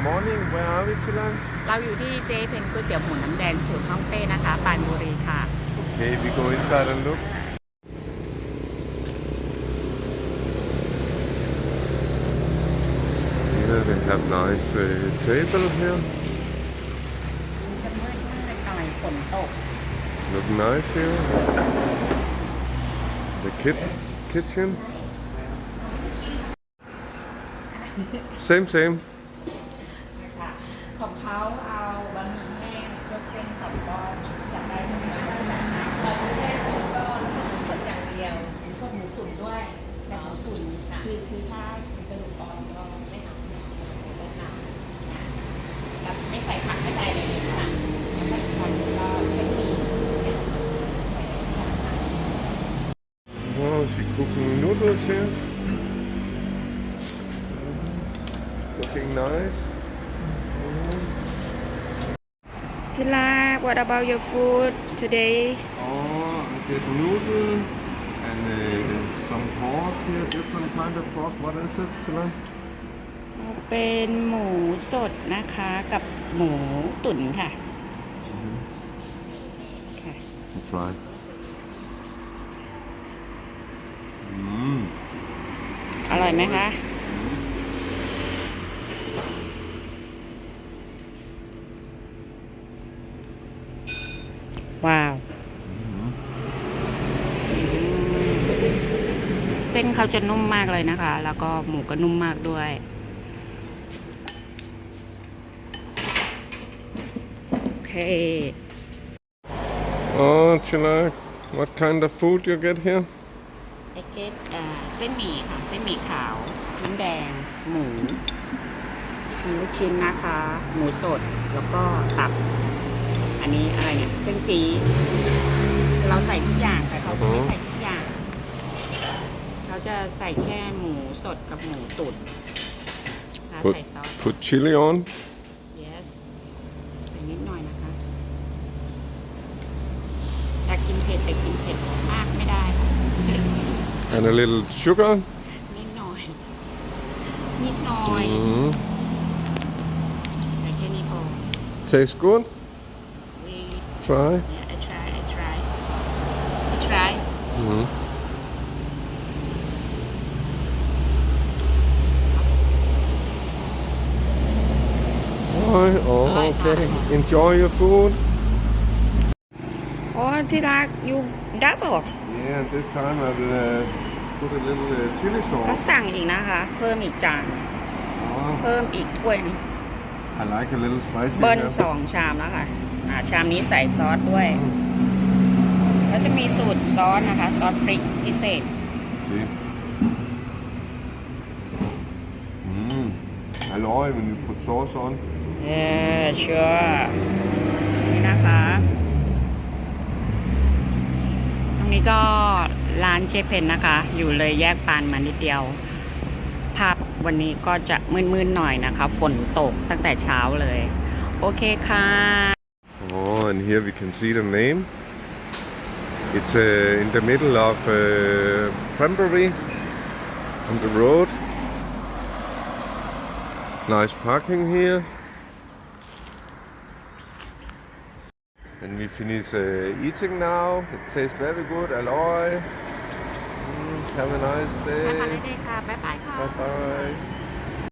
morning. Where are we, Chilan? เราอยู่ที่เจ๊เพนก๋วยเตี๋ยวหมูน้ำแดงสูตรฮ่องเต้นะคะปรานบุรีค่ะ Okay, we go inside and look. Yeah, they have nice uh, table here. จะมืดมืดหน่อยฝนตก Look nice here. The kit kitchen. Same, same. ถ้าเป็นกระดูกอ่อนก็ไม่เอาไม่เอาไม่เอานะแล้วไม่ใส่ผักไม่ใส่อะไรเลยค่ะแล้วก็อีกคนก็เป็นหมี่เนี่ยใส่ผัก Oh, she cooking noodles here. Looking nice. ที่รัก what about your food today Oh, I get noodle and uh, some pork here, different kind of pork. What is it, Chilan? เป็นหมูสดนะคะกับหมูตุ๋นค่ะ ค่ะ Try. Mmm. อร่อยไหมคะ ว้าว เส้นเขาจะนุ่มมากเลยนะคะ แล้วก็หมูก็นุ่มมากด้วย โอเค Oh, Chilan, what kind of food you get here? เอ็กเกตเส้นหมี่ค่ะ เส้นหมี่ขาว น้ำแดง หมู มีลูกชิ้นนะคะ หมูสด แล้วก็ตับ อันนี้อะไรเนี่ย เส้นจี เราใส่ทุกอย่างแต่เขาจะไม่ใส่ทุกอย่าง เขา จะใส่แค่หมูสดกับหมูตุ๋นแล้ว Put, ใส่ซอส put chili on. yes ใส่นิดหน่อยนะคะอยากกินเผ็ดแต่กินเผ็ดมากไม่ได้ค่ะ And a little sugar. นิดหน่อย นิดหน่อย Mm. แต่แค่นี้พอ Tastes good. we Try. yeah I try I try I try Mm. Oh, oh, okay. Enjoy your food. โอ้ที่รัก you double Yeah, this time I will uh, put a little uh, chili ก็ sauce. สั่งอีกนะคะ เพิ่มอีกจาน Oh, เพิ่มอีกถ้วยหนึง I like a little spicy. เบิ้ล here. สองชามแล้วค่ะอ่าชามนี้ใส่ซอสด้วย แล้วจะมีสูตรซอสนะคะ ซอสพริกพิเศษ See. Mm. Alloy when you put sauce on. เย้ชัวนี่นะคะ ตรงนี้ก็ร้านเจเพนนะคะ อยู่เลยแยกปานมานิดเดียว ภาพวันนี้ก็จะมืดๆหน่อยนะคะ ฝนตกตั้งแต่เช้าเลย โอเคค่ะ Oh, and here we can see the name. It's uh, in the middle of uh, Pembury on the road. Nice parking here. finish uh, eating now. It tastes very good. Alloy. Mm, have a nice นะคะ day. ได้ค่ะ บ๊ายบายค่ะ Bye bye.